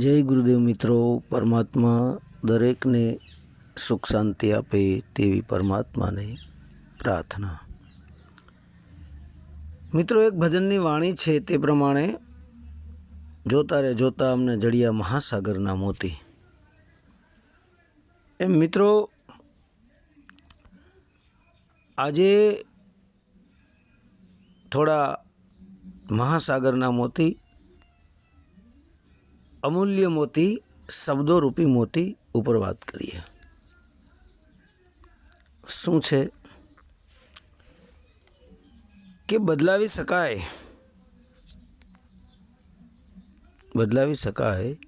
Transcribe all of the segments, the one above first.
જય ગુરુદેવ મિત્રો, પરમાત્મા દરેકને સુખ શાંતિ આપે તેવી પરમાત્માને પ્રાર્થના. મિત્રો, એક ભજનની વાણી છે તે પ્રમાણે જોતા રે જોતા અમને જડિયા મહાસાગરના મોતી. એમ મિત્રો, આજે થોડા મહાસાગરના મોતી અમૂલ્ય મોતી, શબ્દોરૂપી મોતી ઉપર વાત કરીએ. શું છે? કે બદલાવી શકાય? બદલાવી શકાય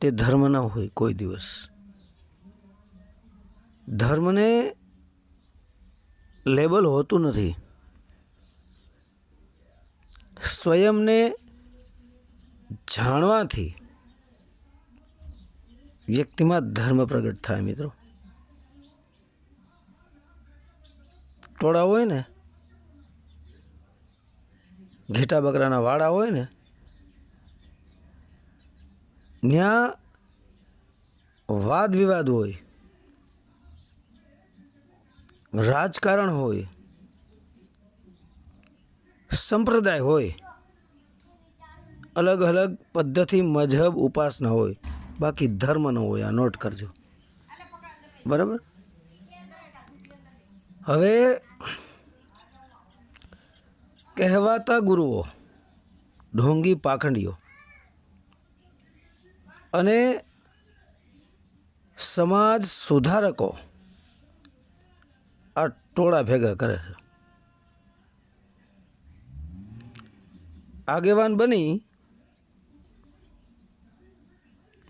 તે ધર્મ ન હોય કોઈ દિવસ. ધર્મને લેબલ હોતું નથી. સ્વયંને જાણવાથી વ્યક્તિમાં ધર્મ પ્રગટ થાય મિત્રો. ટોળા હોય ને, ઘેટા બકરાના વાડા હોય ને ત્યાં વાદ વિવાદ હોય, રાજકારણ હોય, સંપ્રદાય હોય અલગ અલગ પદ્ધતિ મજહબ ઉપાસના હોય, બાકી ધર્મ ન હોય, આ નોટ કરજો. બરાબર? હવે કહેવાતા ગુરુઓ, ઢોંગી પાખંડીઓ અને સમાજ સુધારકો આ ટોળા ભેગા કરે છે. આગેવાન બની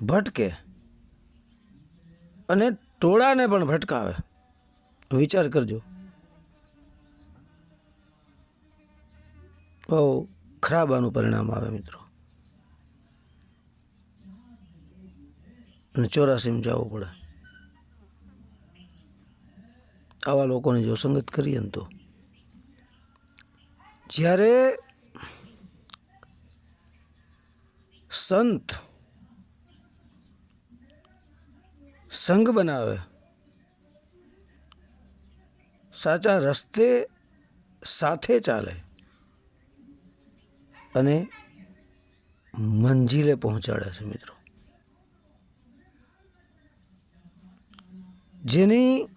ભટકે અને ટોળાને પણ ભટકાવે. વિચાર કરજો. બહુ ખરાબ આનું પરિણામ આવે મિત્રો. અને ચોરાસીમાં જવું પડે. આવા લોકોની જો સંગત કરીએ ને તો. જ્યારે સંત સંઘ બનાવે. સાચા રસ્તે સાથે ચાલે. અને મંજિલે પહોંચાડે છે મિત્રો. જેની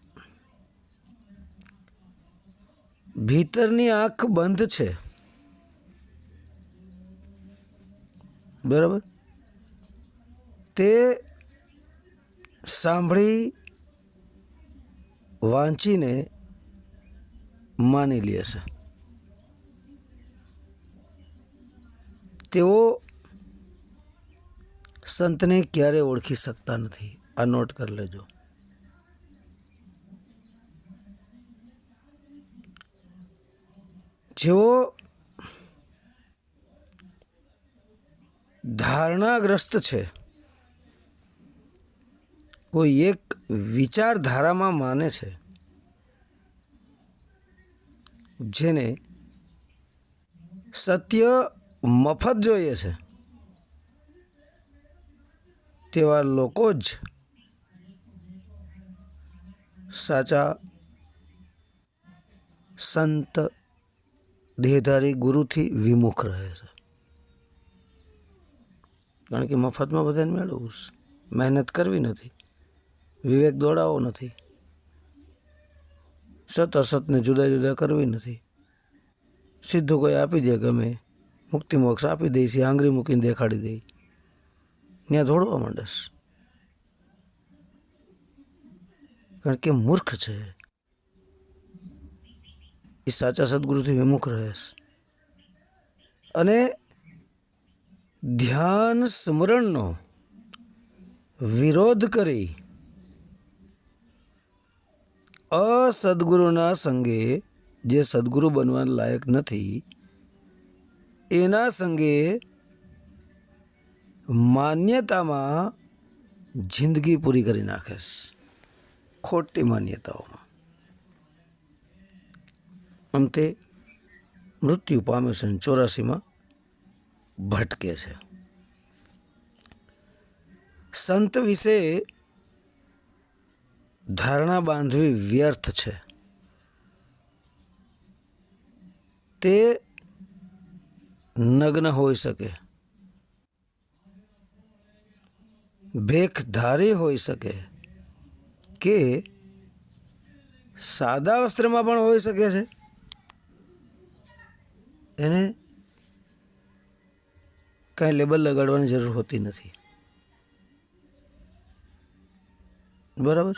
ભીતરની આંખ બંધ છે. બરાબર? તે સાંભળી વાંચીને માની લે છે. તેઓ સંતને ક્યારે ઓળખી શકતા નથી? આ નોટ કરી લેજો. જેઓ ધારણાગ્રસ્ત છે કોઈ એક વિચારધારામાં માને છે, જેને સત્ય મફત જોઈએ છે, તેવા લોકો જ સાચા સંત દેહધારી ગુરુથી વિમુખ રહે છે. કારણ કે મફતમાં બધાને મેળવવું મહેનત કરવી નથી. વિવેક દોડાવો નથી. સત અસતને જુદા જુદા કરવી નથી. સીધું કોઈ આપી દે ગમે મુક્તિ મોક્ષ આપી દઈશ આંગળી મૂકીને દેખાડી દઈ ત્યાં દોડવા માંડસ કારણ કે મૂર્ખ છે. એ સાચા સદગુરુથી વિમુખ રહેશ. અને ધ્યાન સ્મરણનો વિરોધ કરી અસદગુરુના સંગે જે સદગુરુ બનવા લાયક નથી, એના સંગે માન્યતામાં જિંદગી પૂરી કરી નાખેશ, ખોટી માન્યતાઓમાં. અંતે મૃત્યુ પામે છે ચોરાસીમાં ભટકે છે. સંત વિશે ધારણા બાંધવી વ્યર્થ છે. તે નગ્ન હોઈ શકે. ભેખધારી હોઈ શકે કે સાદા વસ્ત્રમાં પણ હોઈ શકે છે. એને કાંઈ લેબલ લગાડવાની જરૂર હોતી નથી. બરાબર?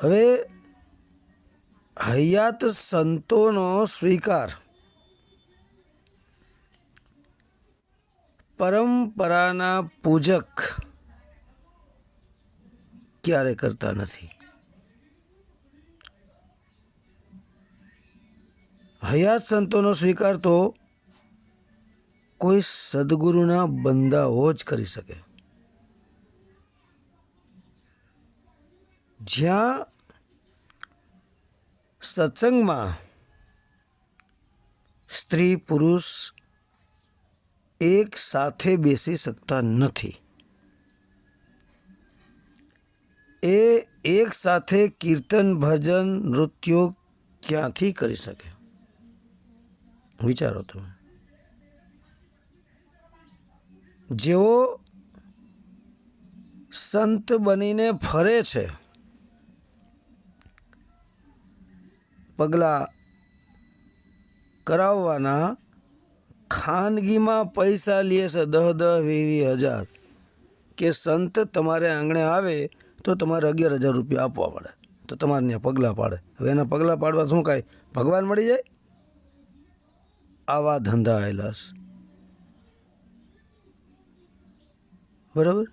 હવે હયાત સંતોનો સ્વીકાર. પરંપરાના પૂજક ક્યારે કરતા નથી? હયાત સંતોનો સ્વીકાર તો કોઈ સદગુરુના બંદાઓ જ કરી શકે. જ્યાં સત્સંગમાં સ્ત્રી પુરુષ એક સાથે બેસી શકતા નથી. એ એક સાથે કીર્તન, ભજન, નૃત્યો ક્યાંથી કરી શકે? વિચારો તમે. જેઓ સંત બનીને ફરે છે પગલાં કરાવવાના ખાનગીમાં પૈસા લે છે દહ દહ વી વી હજાર. કે સંત તમારે આંગણે આવે તો તમારે અગિયાર હજાર રૂપિયા આપવા પડે. તો તમારે ત્યાં પગલાં પાડે. હવે એના પગલાં પાડવા શું કાંઈ? ભગવાન મળી જાય? આવા ધંધા આવેલા છે. બરાબર?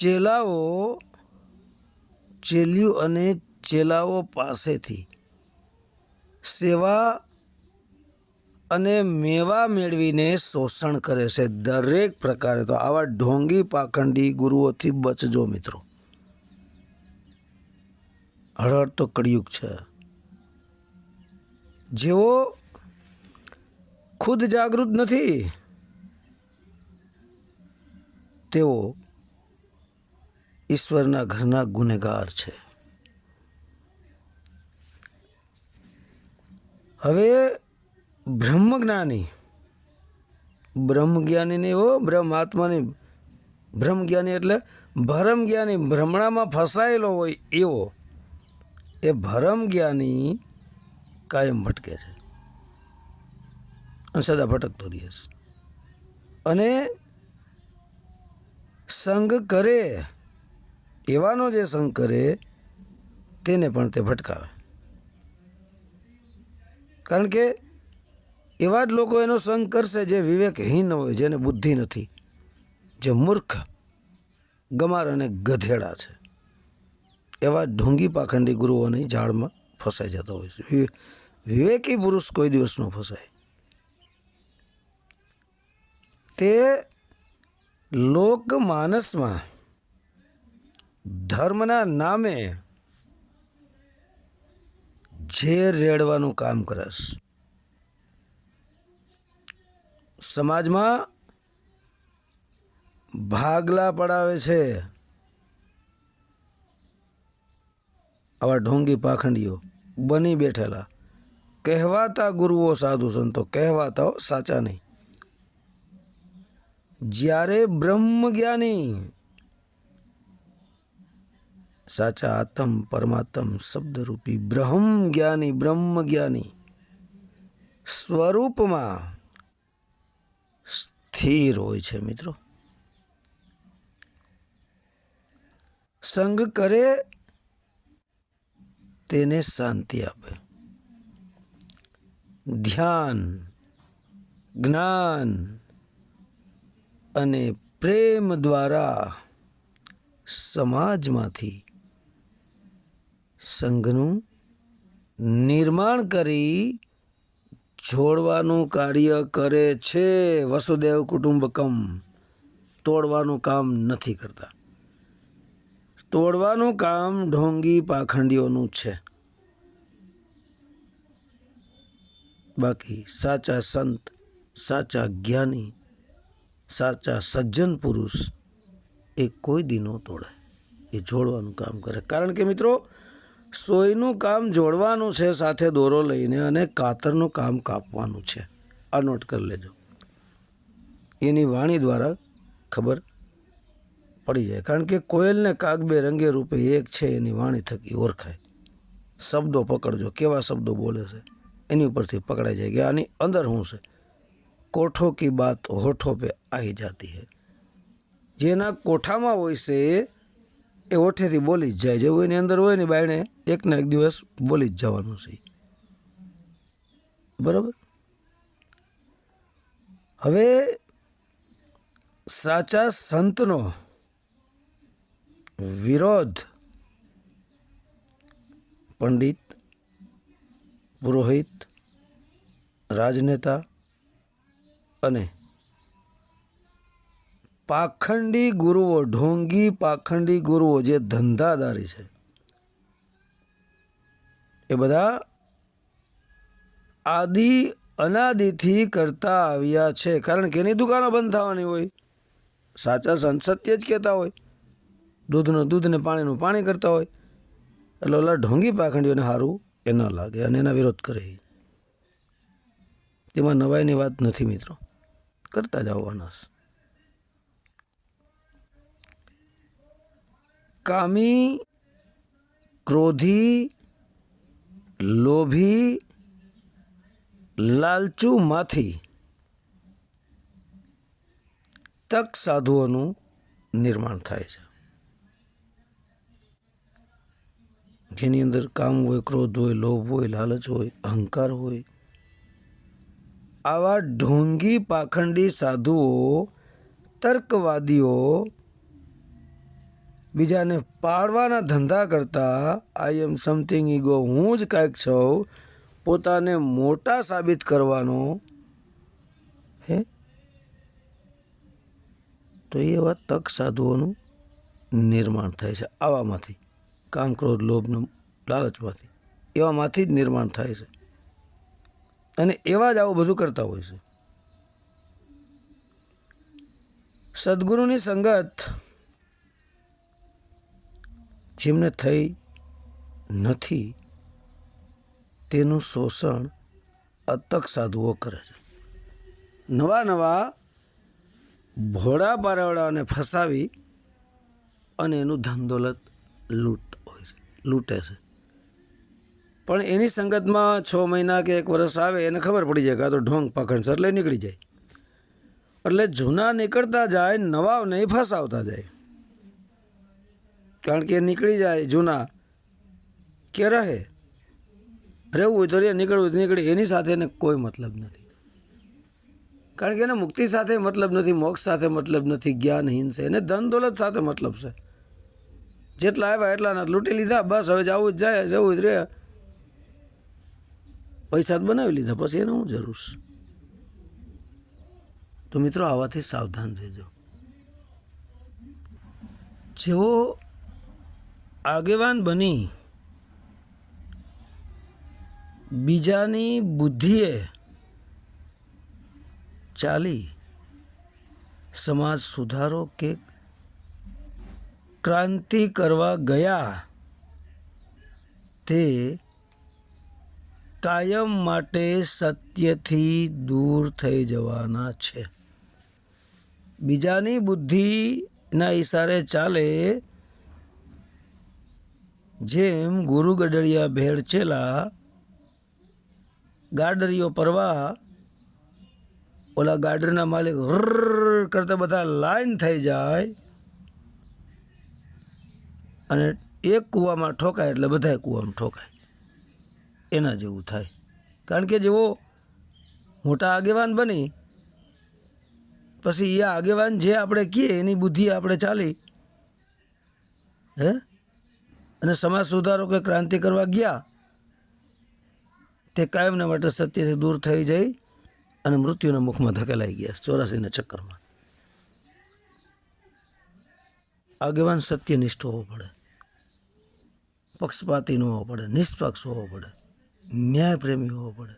ચેલાઓ ચેલિયું અને ચેલાઓ પાસેથી સેવા અને મેવા મેળવીને શોષણ કરે છે. દરેક પ્રકારે તો આવા ઢોંગી પાખંડી ગુરુઓથી બચજો મિત્રો. હળહળ તો કળિયુગ છે. જેઓ ખુદ જાગૃત નથી, તેઓ ઈશ્વરના ઘરના ગુનેગાર છે. હવે બ્રહ્મજ્ઞાની બ્રહ્મજ્ઞાની નહીં હો બ્રહ્મ આત્માની બ્રહ્મજ્ઞાની એટલે ભરમ જ્ઞાની ભ્રમણામાં ફસાયેલો હોય એવો, એ ભરમ જ્ઞાની કાયમ ભટકે છે. અને સદા ભટકતો રહે છે. અને સંગ કરે એવાનો જે સંગ કરે, તેને પણ તે ભટકાવે. કારણ કે એવા જ લોકો એનો સંગ કરશે જે વિવેકહીન હોય, જેને બુદ્ધિ નથી, જે મૂર્ખ, ગમાર અને ગધેડા છે. એવા ઢોંગી પાખંડી ગુરુઓની જાળમાં ફસાઈ જતો હોય છે. વિવે- વિવેકી પુરુષ કોઈ દિવસ ન ફસાય. તે લોકમાનસમાં ધર્મના નામે ઝેર રેડવાનું કામ કરશ. સમાજમાં ભાગલા પડાવે છે. આવા ઢોંગી પાખંડીઓ બની બેઠેલા. કહેવાતા ગુરુઓ સાધુ સંતો કહેવાતા સાચા નહીં. જ્યારે બ્રહ્મજ્ઞાની સાચા આત્મ પરમાત્મ શબ્દરૂપી બ્રહ્મ જ્ઞાની બ્રહ્મ જ્ઞાની. સ્વરૂપમાં સ્થિર હોય છે મિત્રો. સંગ કરે તેને શાંતિ આપે. ધ્યાન, જ્ઞાન અને પ્રેમ દ્વારા સમાજમાંથી સંઘનું નિર્માણ કરી જોડવાનું કાર્ય કરે છે વસુદેવ કુટુંબકમ. તોડવાનું કામ નથી કરતા. તોડવાનું કામ ઢોંગી પાખંડીઓનું છે. બાકી સાચા સંત, સાચા જ્ઞાની, સાચા સજ્જન પુરુષ એ કોઈ દી ન તોડે, એ જોડવાનું કામ કરે. કારણ કે મિત્રો સોયનું કામ જોડવાનું છે, સાથે દોરો લઈને અને કાતરનું કામ કાપવાનું છે. આ નોટ કરી લેજો. એની વાણી દ્વારા ખબર પડી જાય. કારણ કે કોયલને કાગબે રંગે રૂપે એક છે, એની વાણી થકી ઓળખાય. શબ્દો પકડજો. કેવા શબ્દો બોલે છે? એની ઉપરથી પકડાઈ જાય કે આની અંદર શું છે? કોઠો કી બાત હોઠો પે આવી જાતી હૈ. જેના કોઠામાં હોય છે એ ઓઠેથી બોલી જ જાય. જેવું એની અંદર હોય ને બાયણે, એકના એક દિવસ બોલી જ જવાનું છે. બરાબર? હવે સાચા સંતનો વિરોધ પંડિત, પુરોહિત, રાજનેતા અને પાખંડી ગુરુઓ, ઢોંગી પાખંડી ગુરુઓ જે ધંધાદારી છે, એ બધા આદિ અનાદિથી કરતા આવ્યા છે. કારણ કે એની દુકાનો બંધ થવાની હોય. સાચા સંત સત્ય જ કહેતા હોય. દૂધનું દૂધ ને પાણીનું પાણી કરતા હોય. એટલે ઓલા ઢોંગી પાખંડીઓને સારું એ ન લાગે અને એના વિરોધ કરે. તેમાં નવાઈની વાત નથી મિત્રો. કરતા જ આવવાના કામી ક્રોધી લોભી લાલચુમાંથી તક સાધુઓનું નિર્માણ થાય છે। જેની અંદર કામ હોય, ક્રોધ હોય, લોભ હોય, લાલચ હોય, અહંકાર હોય, આવા ઢોંગી પાખંડી સાધુઓ, તર્કવાદીઓ બીજાને પાડવાના ધંધા કરતા આઈ એમ સમથિંગ ઈગો હું જ કાંઈક છું, પોતાને મોટા સાબિત કરવાનો. હે? તો એ એવા તક સાધુઓનું નિર્માણ થાય છે, આવામાંથી. કામ ક્રોધ લોભનું લાલચમાંથી. એવામાંથી જ નિર્માણ થાય છે. અને એવા જ આવું બધું કરતા હોય છે. સદગુરુની સંગત જેમને થઈ નથી, તેનું શોષણ અતક સાધુઓ કરે છે. નવા નવા ભોળા પારાવાળાને ફસાવી અને એનું ધન દોલત લૂંટ હોય છે, લૂંટે છે. પણ એની સંગતમાં છ મહિના કે એક વર્ષ આવે એને ખબર પડી જાય કે તો ઢોંગ પાખંડ છે એટલે નીકળી જાય. એટલે જૂના નીકળતા જાય, નવા નહીં ફસાવતા જાય. કારણ કે નીકળી જાય જૂના. કે રહે? રહેવું હોય તો રે નીકળવું તો નીકળે. એની સાથે એને કોઈ મતલબ નથી. કારણ કે એને મુક્તિ સાથે મતલબ નથી, મોક્ષ સાથે મતલબ નથી જ્ઞાનહીન છે એને ધન દોલત સાથે મતલબ છે. જેટલા આવ્યા એટલાના લૂંટી લીધા, બસ હવે જવું જ જાય, જવું જ રહે. પૈસા જ બનાવી લીધા, પછી એને હું જરૂર છે? તો મિત્રો, આવાથી સાવધાન રહેજો. જેઓ આગેવાન બની. બીજાની બુદ્ધિએ ચાલી. સમાજ સુધારો કે ક્રાંતિ કરવા ગયા. તે કાયમ માટે સત્યથી દૂર થઈ જવાના છે. બીજાની બુદ્ધિના ઈશારે ચાલે જેમ ગુરુ ગડડિયા ભેળચેલા ગાડરીઓ પરવા, ઓલા ગાડરના માલિક કરતા બધા લાઈન થઈ જાય અને એક કૂવામાં ઠોકાય એટલે બધા કૂવામાં ઠોકાય. એના જેવું થાય. કારણ કે જેવો મોટા આગેવાન બની, પછી એ આગેવાન જે આપણે કહીએ એની બુદ્ધિ આપણે ચાલી. હે? અને સમાજ સુધારો કે ક્રાંતિ કરવા ગયા, તે કાયમના માટે સત્યથી દૂર થઈ જઈ અને મૃત્યુના મુખમાં ધકેલાઈ ગયા ચોરાસીના ચક્કરમાં. આગેવાન સત્યનિષ્ઠ હોવો પડે, પક્ષપાતી ન હોવો પડે, નિષ્પક્ષ હોવો પડે, ન્યાયપ્રેમી હોવો પડે.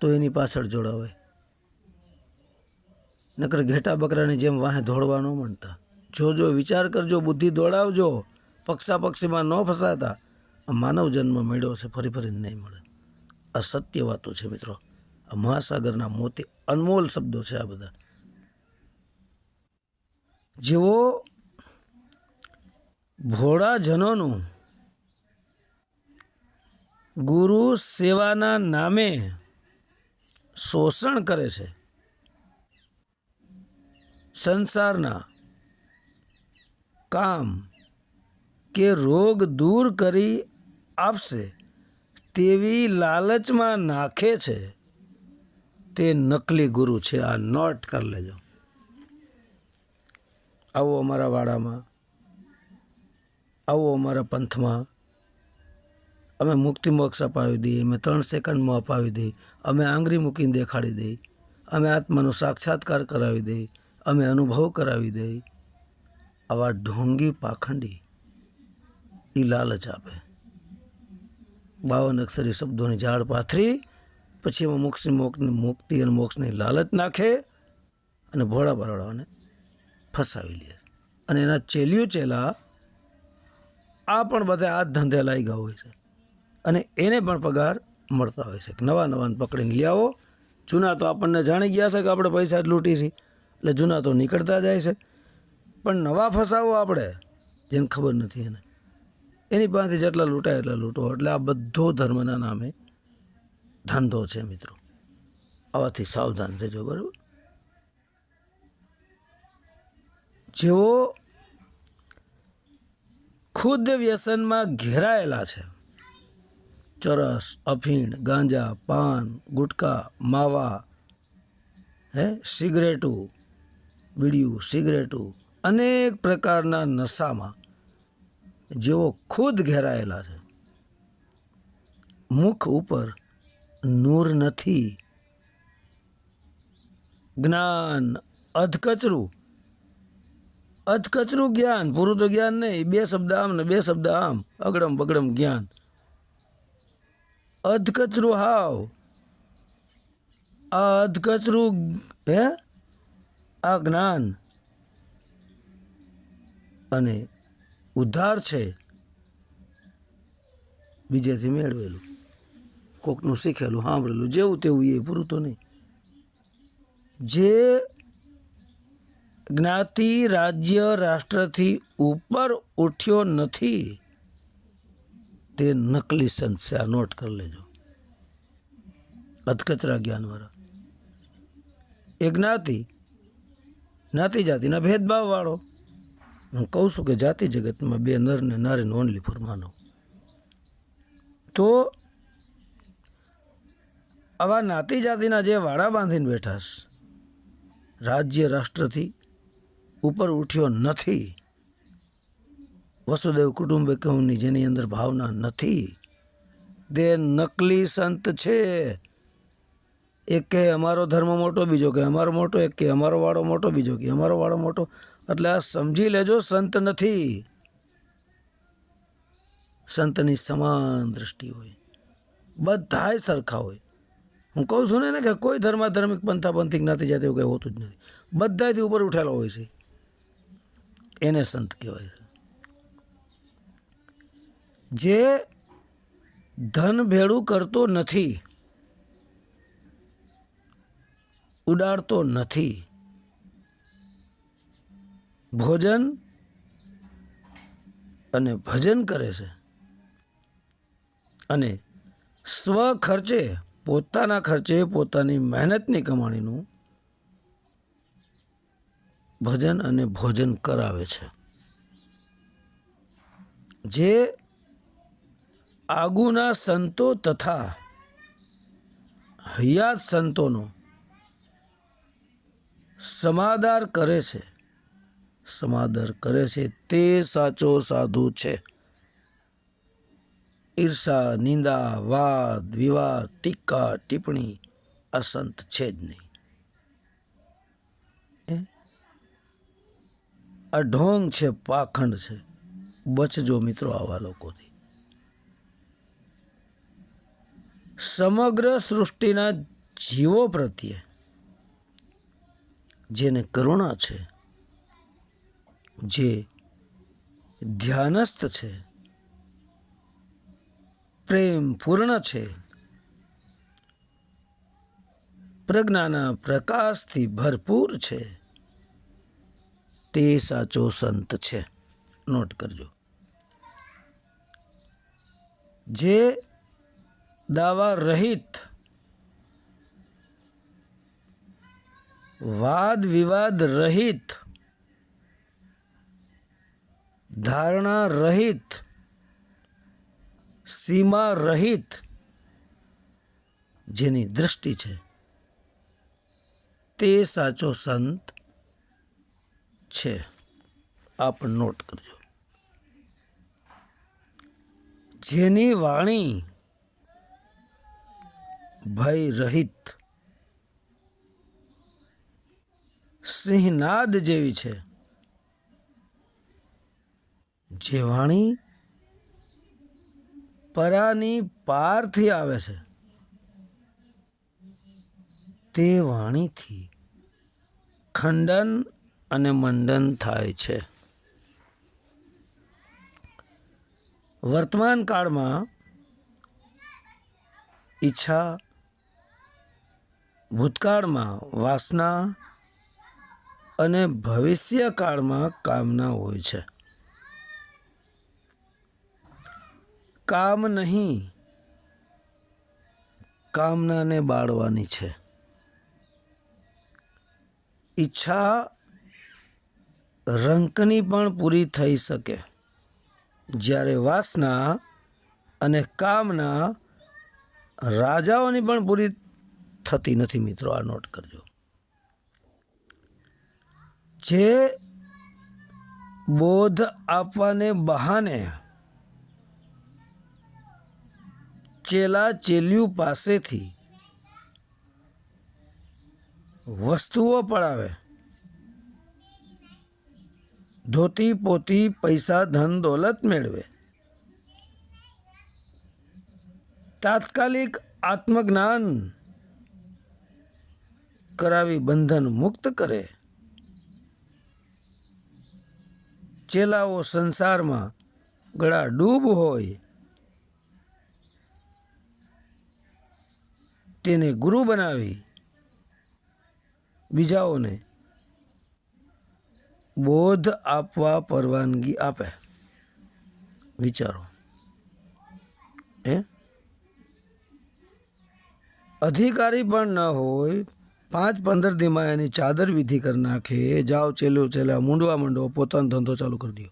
તો એની પાછળ જોડાવાય. નકર ઘેટા બકરાની જેમ વાહે ધોડવા ન માંડતા. જોજો વિચાર કરજો, બુદ્ધિ દોડાવજો. પક્ષા પક્ષીમાં ન ફસાતા. માનવ જન્મ મેળ્યો છે, ફરી ફરીને નહીં મળે. આ સત્ય વાતો છે મિત્રો. આ મહાસાગરના મોતી અનમોલ શબ્દો છે આ બધા. જેઓ ભોળાજનોનું ગુરુ સેવાના નામે શોષણ કરે છે, સંસારના કામ કે રોગ દૂર કરી આપશે તેવી લાલચમાં નાખે છે. તે નકલી ગુરુ છે. આ નોટ કરી લેજો. આવો અમારા વાડામાં. આવો અમારા પંથમાં. અમે મુક્તિ મોક્ષ અપાવી દઈએ. અમે ત્રણ સેકન્ડમાં અપાવી દઈએ. અમે આંગળી મૂકીને દેખાડી દઈએ. અમે આત્માનો સાક્ષાત્કાર કરાવી દઈએ. અમે અનુભવ કરાવી દઈએ. આવા ઢોંગી પાખંડી એ લાલચ આપે. બાવન અક્ષરી શબ્દોની ઝાડ પાથરી, પછી એમાં મોક્ષની મોક્ષની મુક્તિ અને મોક્ષની લાલચ નાખે અને ભોળા બરોડાઓને ફસાવી લે. અને એના ચેલિયું ચેલા આ પણ બધા આ ધંધે લાગ્યા ગયા હોય છે. અને એને પણ પગાર મળતા હોય છે. કે નવા નવાને પકડીને લઈ આવો. જૂના તો આપણને જાણી ગયા છે કે આપણે પૈસા જ લૂંટી છીએ. એટલે જૂના તો નીકળતા જાય છે. પણ નવા ફસાવો આપણે જેને ખબર નથી એને. એની પાસેથી જેટલા લૂંટાય એટલા લૂંટો. એટલે આ બધો ધર્મના નામે ધંધો છે મિત્રો. આવાથી સાવધાન થજો બરાબર? જેઓ ખુદ વ્યસનમાં ઘેરાયેલા છે. ચરસ, અફીણ, ગાંજા, પાન, ગુટકા, માવા, હે, સિગરેટું, બીડિયું, સિગરેટું અનેક પ્રકારના નશામાં જેઓ ખુદ ઘેરાયેલા છે. મુખ ઉપર નૂર નથી. જ્ઞાન, અધકચરું. અધકચરું જ્ઞાન પૂરું તો જ્ઞાન નહીં. બે શબ્દ આમ ને બે શબ્દ આમ. અગડમ બગડમ જ્ઞાન. અધકચરું હાવ. આ અધકચરું, હે? આ જ્ઞાન. અને ઉદ્ધાર છે બીજેથી મેળવેલું. કોકનું શીખેલું, સાંભળેલું, જેવું તેવું એ પૂરું તો નહીં. જે જ્ઞાતિ રાજ્ય રાષ્ટ્રથી ઉપર ઉઠ્યો નથી, તે નકલી સંત છે આ નોટ કરી લેજો. અધકચરા જ્ઞાનવાળા. એ જ્ઞાતિ જ્ઞાતિ જાતિના ભેદભાવ વાળો હું કહું છું કે જાતિ જગતમાં બે નર ને નારે ઓનલી ફોર માનવ તો આવા નાતી જાતિના જે વાડા બાંધીને બેઠા છે, રાજ્ય રાષ્ટ્રથી ઉપર ઉઠ્યો નથી, વસુદેવ કુટુંબે કહુંની જેની અંદર ભાવના નથી, તે નકલી સંત છે. એક કે અમારો ધર્મ મોટો, બીજો કે અમારો મોટો, એક કે અમારો વાળો મોટો, બીજો કે અમારો વાળો મોટો. એટલે આ સમજી લેજો, સંત નથી. સંતની સમાન દ્રષ્ટિ હોય. બધાય સરખા હોય. હું કહું છું ને કે કોઈ ધર્માધર્મિક પંથા પંથિક જ્ઞાતિ જાતિ એવું કંઈ હોતું જ નથી. બધાથી ઉપર ઉઠેલો હોય છે. એને સંત કહેવાય છે. જે ધન ભેળું કરતો નથી ઉડાડતો નથી. ભોજન અને ભજન કરે છે. અને સ્વ ખર્ચે, પોતાના ખર્ચે, પોતાની મહેનતની કમાણીનું ભજન અને ભોજન કરાવે છે. જે આગુના સંતો તથા હયાત સંતોનો સમાદાર કરે છે. સમાદર કરે છે તે સાચો સાધુ છે. ઈર્ષા, નિંદા, વાદ, વિવાદ, ટીકા, ટિપ્પણી અસંત છે જ નહીં. આ ઢોંગ છે, પાખંડ છે. બચજો મિત્રો આવા લોકોથી. સમગ્ર સૃષ્ટિના જીવો પ્રત્યે જેને કરુણા છે, જે ધ્યાનસ્થ છે પ્રેમ પૂર્ણ છે, પ્રજ્ઞાના પ્રકાશથી ભરપૂર છે, તે સાચો સંત છે. નોટ કરજો. જે દાવા રહિત વાદ વિવાદ રહિત, ધારણા રહિત, સીમા રહિત જેની દૃષ્ટિ છે, તે સાચો સંત છે. આપ નોટ કરજો. જેની વાણી ભય રહિત સિંહનાદ જેવી છે. જે વાણી પરાની પારથી આવે છે. તે વાણીથી ખંડન અને મંડન થાય છે. વર્તમાન કાળમાં ઈચ્છા ભૂતકાળમાં વાસના અને ભવિષ્યકાળમાં કામના હોય છે. કામ નહીં, કામનાને બાળવાની છે. ઈચ્છા રંકની પણ પૂરી થઈ શકે. જ્યારે વાસના અને કામના રાજાઓની પણ પૂરી થતી નથી મિત્રો, આ નોટ કરજો. જે બોધ આપવાને બહાને ચેલા ચેલ્યું પાસેથી વસ્તુઓ પડાવે. ધોતી પોતી પૈસા ધન દોલત મેળવે. તાત્કાલિક આત્મજ્ઞાન કરાવી બંધન મુક્ત કરે. ચેલાઓ સંસારમાં ગળા ડૂબ હોય, તેને ગુરુ બનાવી બીજાઓને બોધ આપવા પરવાનગી આપે. વિચારો. હે? અધિકારી પણ ન હોય પાંચ પંદર દીમાં એની ચાદર વિધિ કરી નાખે. જાઓ ચેલો ચેલા મૂંડવા માંડો, પોતાનો ધંધો ચાલુ કરી દો.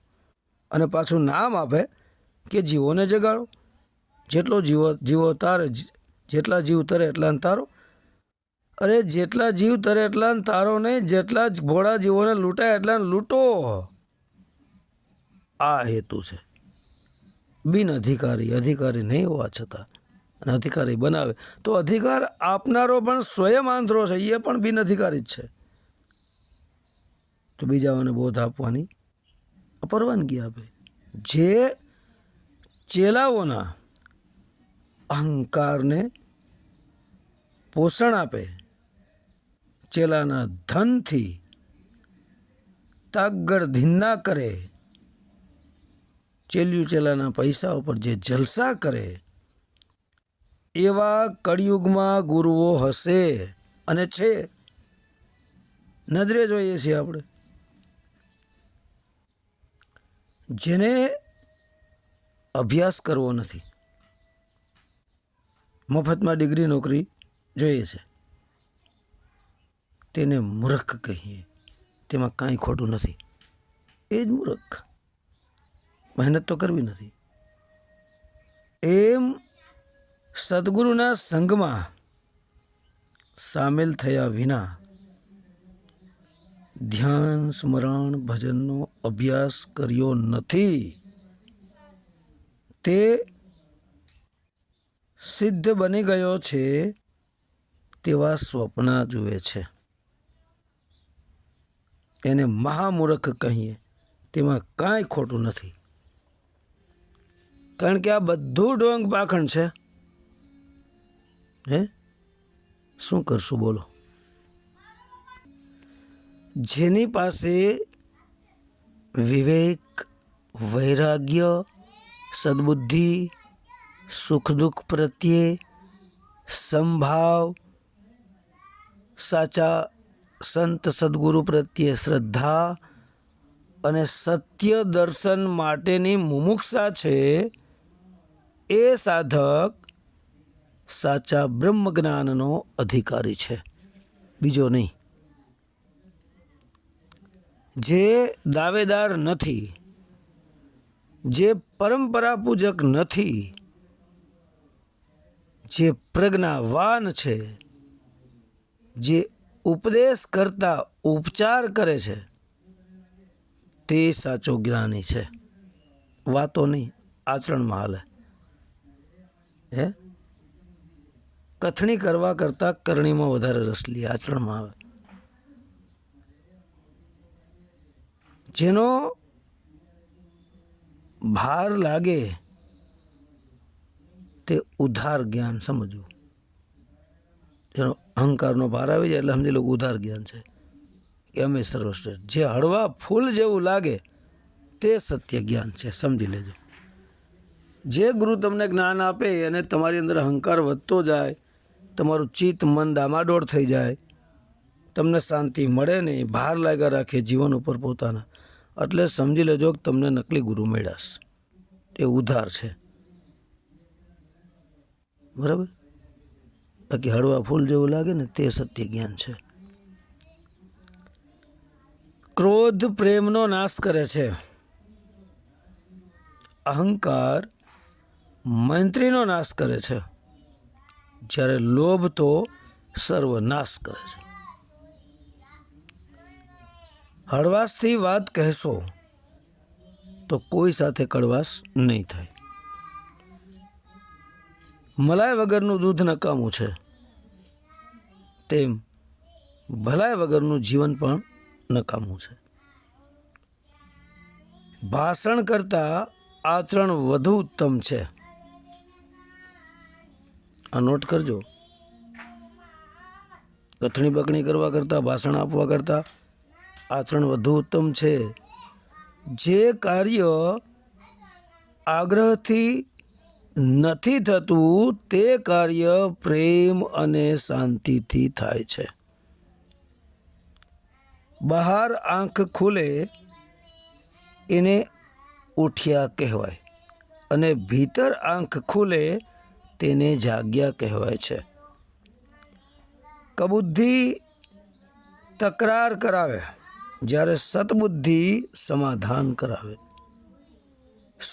અને પાછું નામ આપે કે જીવોને જગાડો. જેટલો જીવો જીવો તારે, જેટલા જીવ તરે એટલા તારો. અરે જેટલા જીવ તરે એટલા તારો નહીં, જેટલા જ ભોળા જીવોને લૂંટાય એટલા લૂંટો. આ હેતુ છે. બિન અધિકારી અધિકારી નહીં હોવા છતાં. અને અધિકારી બનાવે. તો અધિકાર આપનારો પણ સ્વયં આંધ્રો છે, એ પણ બિન અધિકારી જ છે. તો બીજાઓને બોધ આપવાની પરવાનગી આપે. જે ચેલાઓના અહંકારને પોષણ આપે, ચેલાના ધનથી તાગડ ધીન્ના કરે, ચેલ્યું ચેલાના પૈસા ઉપર જે જલસા કરે એવા કળિયુગમાં ગુરુઓ હશે અને છે. નજરે જોઈએ છીએ આપણે. જેને અભ્યાસ કરવો નથી. મફતમાં ડિગ્રી નોકરી જોઈએ છે. તેને મૂર્ખ કહીએ. તેમાં કાંઈ ખોટું નથી. એ જ મૂર્ખ. મહેનત તો કરવી નથી. એમ સદગુરુના સંગમાં સામેલ થયા વિના ધ્યાન, સ્મરણ, ભજનનો અભ્યાસ કર્યો નથી. તે સિદ્ધ બની ગયો છે તેવા સ્વપ્ન જુએ છે. એને મહામૂર્ખ કહીએ તેમાં કાંઈ ખોટું નથી. કારણ કે આ બધું ડોંગ પાખણ છે. હે? શું કરશું બોલો? જેની પાસે વિવેક, વૈરાગ્ય, સદબુદ્ધિ, સુખ દુઃખ પ્રત્યે સંભાવ, સાચા સંત સદગુરુ પ્રત્યે શ્રદ્ધા અને સત્ય દર્શન માટેની મુમુક્ષા છે, એ સાધક સાચા બ્રહ્મ જ્ઞાનનો અધિકારી છે. બીજો નહીં. જે દાવેદાર નથી, જે પરંપરા પૂજક નથી, જે પ્રજ્ઞાવાન છે, જે ઉપદેશ કરતા ઉપચાર કરે છે, તે સાચો જ્ઞાની છે. વાતો નહીં. આચરણમાં હાલે. હે? કથણી કરવા કરતાં કરણીમાં વધારે રસ લે, આચરણમાં આવે. જેનો ભાર લાગે તે ઉધાર જ્ઞાન સમજવું. જેનો અહંકારનો ભાર આવી જાય એટલે સમજી લો ઉધાર જ્ઞાન છે. એ અમે સર્વશ્રેષ્ઠ. જે હળવા ફૂલ જેવું લાગે તે સત્ય જ્ઞાન છે. સમજી લેજો. જે ગુરુ તમને જ્ઞાન આપે અને તમારી અંદર અહંકાર વધતો જાય તમારું ચિત્ત મન ડામાડોળ થઈ જાય. તમને શાંતિ મળે નહીં. ભાર લાગ્યા રાખે જીવન ઉપર પોતાના. એટલે સમજી લેજો કે તમને નકલી ગુરુ મેળાશ એ ઉધાર છે. બરાબર? બાકી હળવા ફૂલ જેવું લાગે ને તે સત્ય જ્ઞાન છે. ક્રોધ પ્રેમનો નાશ કરે છે. અહંકાર મૈત્રીનો નાશ કરે છે. જ્યારે લોભ તો સર્વનાશ કરે છે. હળવાશથી વાત કહેશો તો કોઈ સાથે કડવાશ નહીં થાય. મલાઈ વગરનું દૂધ નકામું છે. તેમ ભલાઈ વગરનું જીવન પણ નકામું છે. ભાષણ કરતાં આચરણ વધુ ઉત્તમ છે. આ નોટ કરજો. કથણી બકણી કરવા કરતાં, ભાષણ આપવા કરતાં આચરણ વધુ ઉત્તમ છે. જે કાર્ય આગ્રહથી નથી થતું, તે કાર્ય પ્રેમ અને શાંતિથી થાય છે. બહાર આંખ ખુલે, એને ઉઠ્યા કહેવાય. અને ભીતર આંખ ખુલે તેને જાગ્યા કહેવાય છે. કબુદ્ધિ તકરાર કરાવે, જ્યારે સતબુદ્ધિ સમાધાન કરાવે.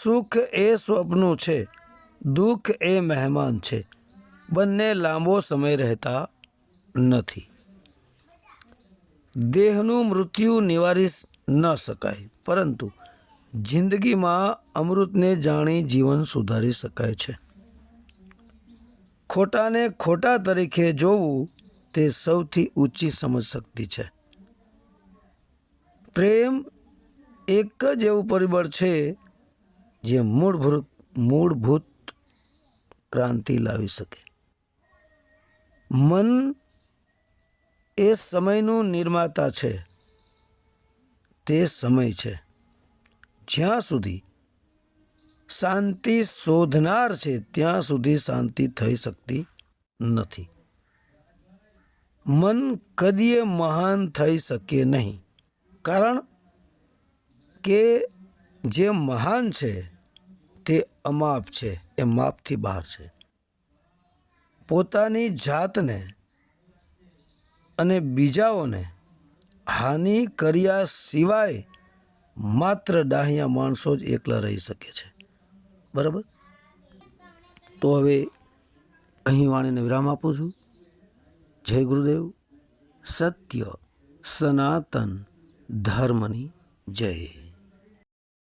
સુખ એ સ્વપ્નું છે, દુઃખ એ મહેમાન છે. બંને લાંબો સમય રહેતા નથી. દેહનું મૃત્યુ નિવારી ન શકાય, પરંતુ જિંદગીમાં અમૃતને જાણી જીવન સુધારી શકાય છે. ખોટાને ખોટા તરીકે જોવું તે સૌથી ઊંચી સમજ શક્તિ છે. પ્રેમ એક જ એવું પરિબળ છે જે મૂળભૂત મૂળભૂત ક્રાંતિ લાવી શકે. મન એ સમયનું નિર્માતા છે. તે સમય છે જ્યાં સુધી શાંતિ શોધનાર છે. ત્યાં સુધી શાંતિ થઈ શકતી નથી. મન કદીએ મહાન થઈ શકે નહીં. કારણ કે જે મહાન છે, તે અમાપ છે, એ માપથી બહાર છે. પોતાની જાતને અને બીજાઓને હાનિ કર્યા સિવાય માત્ર ડાહ્યા માણસો જ એકલા રહી શકે છે. બરાબર? તો હવે અહીં વાણીને વિરામ આપું છું. જય ગુરુદેવ. સત્ય સનાતન ધર્મની જય.